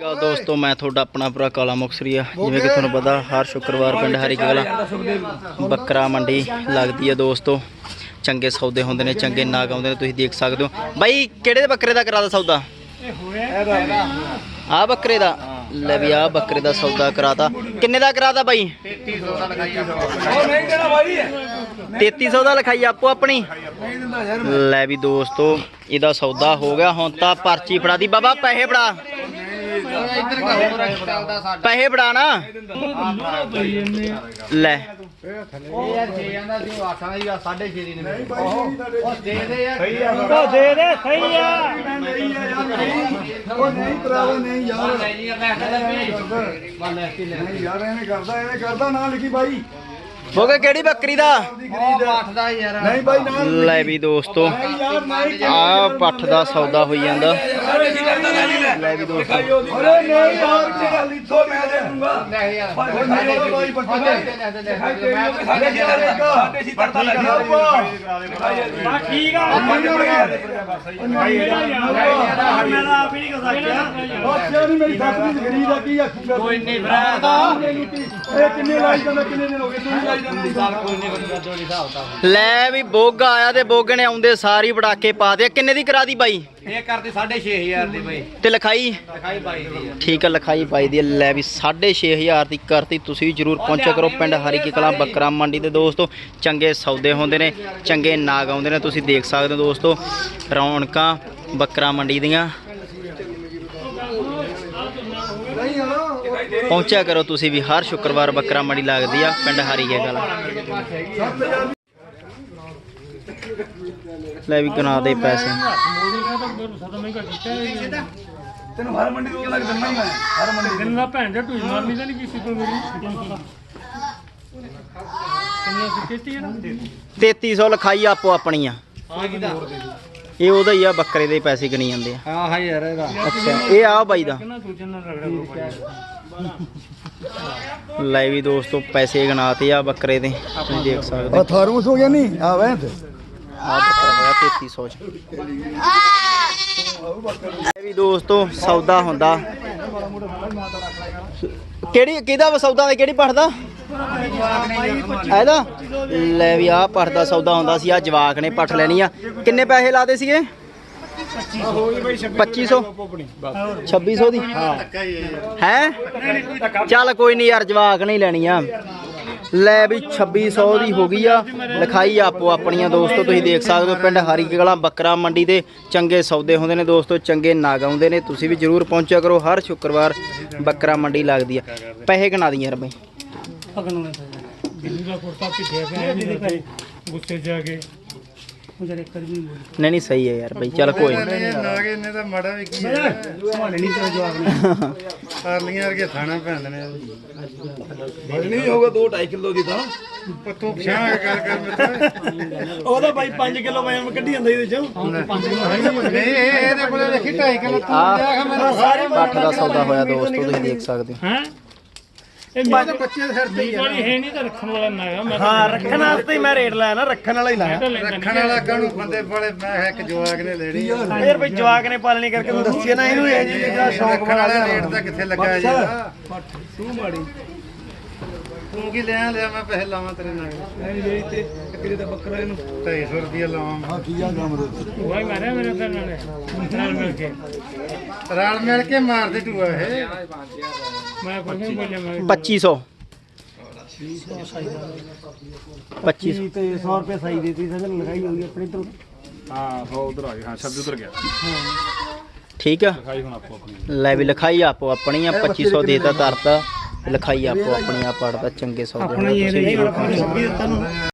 ਗਾ ਦੋਸਤੋ, ਮੈਂ ਤੁਹਾਡਾ ਆਪਣਾ ਭਰਾ ਕਾਲਾ ਮੁਕਸਰੀਆ। ਜਿਵੇਂ ਕਿ ਤੁਹਾਨੂੰ ਪਤਾ, ਹਰ ਸ਼ੁੱਕਰਵਾਰ ਪਿੰਡ ਹਰੀ ਕਲਾ ਬੱਕਰਾ ਮੰਡੀ ਲੱਗਦੀ ਹੈ ਦੋਸਤੋ। ਚੰਗੇ ਸੌਦੇ ਹੁੰਦੇ ਨੇ, ਚੰਗੇ ਨਾਗ ਆਉਂਦੇ ਨੇ, ਤੁਸੀਂ ਦੇਖ ਸਕਦੇ ਹੋ। ਬਾਈ, ਕਿਹੜੇ ਬੱਕਰੇ ਦਾ ਕਰਾਦਾ ਸੌਦਾ? ਆ ਬੱਕਰੇ ਦਾ। ਲੈ ਵੀ ਆ ਬੱਕਰੇ ਦਾ ਸੌਦਾ ਕਰਾਤਾ। ਕਿੰਨੇ ਦਾ ਕਰਾਤਾ ਬਾਈ? 3300 ਦਾ ਲਿਖਾਈ ਆਪੋ ਆਪਣੀ। ਲੈ ਵੀ ਦੋਸਤੋ, ਇਹਦਾ ਸੌਦਾ ਹੋ ਗਿਆ, ਹੁਣ ਤਾਂ ਪਰਚੀ ਫੜਾ ਦੀ। ਬਾਬਾ, ਪੈਸੇ ਫੜਾ। ਪੈਸੇ ਫੜਾ ਨਾ ਲੈ ਦੇ ਦੇ ਸਹੀ ਆ। ਉਹ ਨਹੀਂ ਭਰਾਵਾ ਨਹੀਂ ਯਾਰ। ਨਹੀਂ ਯਾਰ। ਇਹਨੇ ਕਰਦਾ ਇਹਨੇ ਕਰਦਾ ਨਾ ਲਿਖੀ ਬਾਈ। ਹੋ ਗਿਆ ਕਿਹੜੀ ਬੱਕਰੀ ਦਾ? ਨਹੀਂ ਬਾਈ ਨਾ ਲੈ ਵੀ ਦੋਸਤੋ ਆ ਪੱਠ ਦਾ ਸੌਦਾ ਹੋਈ ਜਾਂਦਾ। ਲੈ ਵੀ ਦੋਸਤੋ ਅਰੇ ਨਹੀਂ ਯਾਰ ਕੀ ਗੱਲ ਇੱਥੋਂ ਮੈਂ ਦੇ ਦੂੰਗਾ ਨਹੀਂ ਯਾਰ ਨਹੀਂ ਬਾਈ ਬੱਕਰੇ ਠੀਕ ਆ ਮੇਰਾ ਆਪ ਹੀ ਨਹੀਂ ਕਰ ਸਕਦਾ ਬੱਚਿਆਂ ਨਹੀਂ ਮੇਰੀ ਸੱਤ ਦੀ ਗਰੀ ਦਾ ਕੀ ਆਖੂਗਾ ਕੋਈ ਨਹੀਂ ਇਹ ਕਿੰਨੇ ਲਾਈ ਜਾਂਦਾ ਕਿੰਨੇ ਦਿਨ ਹੋ ਗਏ ਤੂੰ ਲਾਈ ਜਾਂਦਾ ਕੋਈ ਨਹੀਂ ਲੈ ਵੀ ਬੋਗਾ ਆਇਆ ਤੇ ਬੋਗੇ ਨੇ ਆਉਂਦੇ ਸਾਰੀ ਪੜਾਕੇ ਪਾ ਦੇ ਕਿੰਨੇ ਦੀ ਕਰਾ ਦੀ ਬਾਈ ਇਹ ਕਰਦੇ 6500 ਦੀ ਬਈ। ਤੇ ਲਿਖਾਈ? ਲਿਖਾਈ ਬਾਈ ਦੀ ਆ। ਠੀਕ ਹੈ ਲਿਖਾਈ ਪਾਈ ਦੀ। ਲੈ ਵੀ 6500 ਦੀ ਕਰਤੀ ਤੁਸੀਂ ਵੀ ਜਰੂਰ ਪਹੁੰਚਿਆ ਕਰੋ ਪਿੰਡ ਹਰੀਕੀ ਕਲਾਂ ਬੱਕਰਾ ਮੰਡੀ ਦੇ ਦੋਸਤੋ। ਚੰਗੇ ਸੌਦੇ ਹੁੰਦੇ ਨੇ ਚੰਗੇ ਨਾਗ ਆਉਂਦੇ ਨੇ ਤੁਸੀਂ ਦੇਖ ਸਕਦੇ ਹੋ ਦੋਸਤੋ। ਰੌਣਕਾਂ ਬੱਕਰਾ ਮੰਡੀ ਦੀਆਂ। ਪਹੁੰਚਿਆ ਕਰੋ ਤੁਸੀਂ ਵੀ ਹਰ ਸ਼ੁੱਕਰਵਾਰ ਬੱਕਰਾ ਮੰਡੀ ਲੱਗਦੀ ਆ ਪਿੰਡ ਹਰੀਕੇ ਕਲਾਂ। ਲੈ ਵੀ ਗਨਾ ਦੇ ਪੈਸੇ। ਤੈਨੂੰ ਹਰ ਮੰਡੀ ਤੋਂ ਲੱਗ ਦਿੰਦਾ ਹੀ ਮੈਂ। ਹਰ ਮੰਡੀ ਦਿਨ ਦਾ ਭੈਣ ਦਾ ਟੂਈ ਮਾਰਨੀ ਤਾਂ ਨਹੀਂ ਕਿਸੇ ਤੋਂ ਮੇਰੀ। ਕਿੰਨੇ ਸਿੱਟੀ ਹੈ ਨਾ? 3300 ਲਿਖਾਈ ਆਪੋ ਆਪਣੀਆਂ। ਇਹ ਉਹਦਾ ਹੀ ਆ ਬੱਕਰੇ ਦੇ ਪੈਸੇ ਗਣੀ ਜਾਂਦੇ ਆ। ਹਾਂ ਹਾਂ ਯਾਰ ਇਹਦਾ। ਅੱਛਾ ਇਹ ਆ ਬਾਈ ਦਾ। ਕਿੰਨਾ ਦੂਜੇ ਨਾਲ ਰਗੜਾ ਲੈ ਵੀ ਦੋਸਤੋ ਪੈਸੇ ਗਣਾਤੇ ਆ ਬੱਕਰੇ ਦੇ। ਤੁਸੀਂ ਦੇਖ ਸਕਦੇ ਹੋ। ਥਾਰੂ ਹੋ ਗਿਆ ਨਹੀਂ ਆ ਵੈਂਦ ਆ ਬੱਕਰਾ ਹੋਇਆ 3300 ਚ ਲੈ ਵੀ ਦੋਸਤੋ ਸੌਦਾ ਹੁੰਦਾ। ਕਿਹੜੀ ਕਿਹਦਾ ਸੌਦਾ ਦਾ ਕਿਹੜੀ ਪੜਦਾ ਇਹਦਾ? ਲੈ ਵੀ ਆ ਪੜਦਾ ਸੌਦਾ ਹੁੰਦਾ ਸੀ ਆ ਜਵਾਕ ਨੇ ਪੱਠ ਲੈਣੀ ਆ। ਕਿੰਨੇ ਪੈਸੇ ਲਾਦੇ ਸੀਗੇ? 2500 2600 ਦੀ? ਹੈ। ਚੱਲ ਕੋਈ ਨਹੀਂ ਯਾਰ ਜਵਾਕ ਨਹੀਂ ਲੈਣੀ ਆ। ਲੈ ਵੀ 2600 ਦੀ ਹੋ ਗਈ ਆ। ਲਿਖਾਈ ਆਪੋ ਆਪਣੀਆਂ ਦੋਸਤੋ ਤੁਸੀਂ ਦੇਖ ਸਕਦੇ ਹੋ ਪਿੰਡ ਹਰੀ ਕਲਾ ਬੱਕਰਾ ਮੰਡੀ ਦੇ ਚੰਗੇ ਸੌਦੇ ਹੁੰਦੇ ਨੇ ਦੋਸਤੋ ਚੰਗੇ ਨਾਗ ਆਉਂਦੇ ਨੇ। ਤੁਸੀਂ ਵੀ ਜਰੂਰ ਪਹੁੰਚਿਆ ਕਰੋ ਹਰ ਸ਼ੁੱਕਰਵਾਰ ਬੱਕਰਾ ਮੰਡੀ ਲੱਗਦੀ ਆ। ਪੈਸੇ ਗਣਾ ਦੀ ਯਾਰ ਬਈ ਬਿੱਲੂ ਦਾ ਕੁਰਤਾ ਪਿੱਛੇ ਤੇ ਗੁੱਸੇ ਆ ਕੇ। ਉਹ ਵੀ ਬੋਲ। ਨਹੀਂ ਨਹੀਂ ਸਹੀ ਹੈ ਯਾਰ ਬਈ ਚੱਲ ਕੋਈ ਨੀ। ਨਾਗੇ ਇਹਨੇ ਤਾਂ ਮੜਾ ਵੀ ਕੀ ਸੰਭਾਲੇ ਨਹੀਂ ਤੇ ਜਵਾਬ ਨੇ। ਕਰਲੀਆਂ ਵਰਗੇ ਥਾਣਾ ਪੈਂਦੇ ਨੇ। ਨਹੀਂ ਹੋਗਾ 2 2.5 ਕਿਲੋ ਦੀ ਤਾਂ। ਤੂੰ ਪਛਾਣ ਕਰ ਕਰ ਮਿੱਤਰ ਉਹਦਾ ਬਾਈ 5 ਕਿਲੋ ਮੈਂ ਕੱਢੀ ਜਾਂਦਾ ਇਹਦੇ ਚੋਂ। ਨਹੀਂ। ਇਹ ਇਹਦੇ ਕੋਲੇ ਦੇਖੀ 2.5 ਕਿਲੋ ਆ ਸਾਰੀ ਪੱਠ ਦਾ ਸੌਦਾ ਹੋਇਆ ਦੋਸਤੋ ਤੁਸੀਂ ਦੇਖ ਸਕਦੇ ਹੋ। ਹੈ? ਇਹ ਮੇਰੇ ਬੱਚੇ ਦੇ ਸਿਰ ਤੇ ਹੀ ਆ। ਵਾਲੀ ਹੈ ਨਹੀਂ ਤਾਂ ਰੱਖਣ ਵਾਲਾ ਨਾ ਹੈਗਾ ਮੈਂ ਹਾਂ ਰੱਖਣ ਵਾਸਤੇ ਹੀ ਮੈਂ ਰੇਟ ਲਾਇਆ ਨਾ ਰੱਖਣ ਵਾਲਾ ਹੀ ਲਾਇਆ। ਰੱਖਣ ਵਾਲਾ ਕਾਹਨੂੰ ਬੰਦੇ ਬੜੇ ਮੈਂ ਕਿਹਾ ਇੱਕ ਜਵਾਕ ਨੇ ਲੈਣੀ। ਯਾਰ ਬਈ ਜਵਾਕ ਨੇ ਪਾਲਣੀ ਕਰਕੇ ਤੂੰ ਦੱਸਿਆ ਨਾ ਇਹਨੂੰ ਇਹ ਜੀ ਦਾ ਸ਼ੌਂਕ ਵਾਲੇ ਰੇਟ ਤਾਂ ਕਿੱਥੇ ਲੱਗਾ ਜੀ? ਤੂੰ ਮਾੜੀ। ਤੂੰ ਕੀ ਲਿਆ ਲਿਆ ਮੈਂ ਪੈਸੇ ਲਾਵਾਂ ਤੇਰੇ ਨਾਲ। ਨਹੀਂ ਵੇਚ ਤੇ ਕਿਤੇ ਦਾ ਬੱਕਰਾ ਇਹਨੂੰ। 250 ਰੁਪਏ ਲਾਵਾਂ ਹਾਂ ਕੀ ਆ ਕੰਮ ਉਹ ਹੀ ਮਾਰਿਆ ਮੇਰੇ ਨਾਲ ਨਾਲ। ਨਾਲ ਮਿਲ ਕੇ। ਰਲ ਮਿਲ ਕੇ ਮਾਰਦੇ ਟੂਆ ਇਹ। ਮੈਂ ਕੋਈ ਨਹੀਂ ਬੋਲਿਆ ਮੈਂ 2500 2500 ਤੇ 100 ਰੁਪਏ ਸਾਈ ਦੇਤੀ ਸਗਨ ਲਗਾਈ ਹੋਈ ਆਪਣੀ ਤੋਂ। ਹਾਂ 100 ਉਧਰ ਆ ਗਿਆ ਹਾਂ ਸ਼ਬਦ ਉਧਰ ਗਿਆ। ਠੀਕ ਆ। ਖਾਈ ਹੁਣ ਆਪੋ ਆਪਣੀ। ਲੈ ਵੀ ਲਿਖਾਈ ਆਪੋ ਆਪਣੀ ਆ 2500 ਦੇਤਾ ਤਰਤਾ ਲਿਖਾਈ ਆਪੋ ਆਪਣੀ ਆ ਪੜਦਾ ਚੰਗੇ ਸੌਦੇ ਹੁੰਦੇ, ਤੁਸੀਂ ਵੀ ਜਰੂਰ ਪਹੁੰਚੋ। ਦਿੱਤਾ ਨੂੰ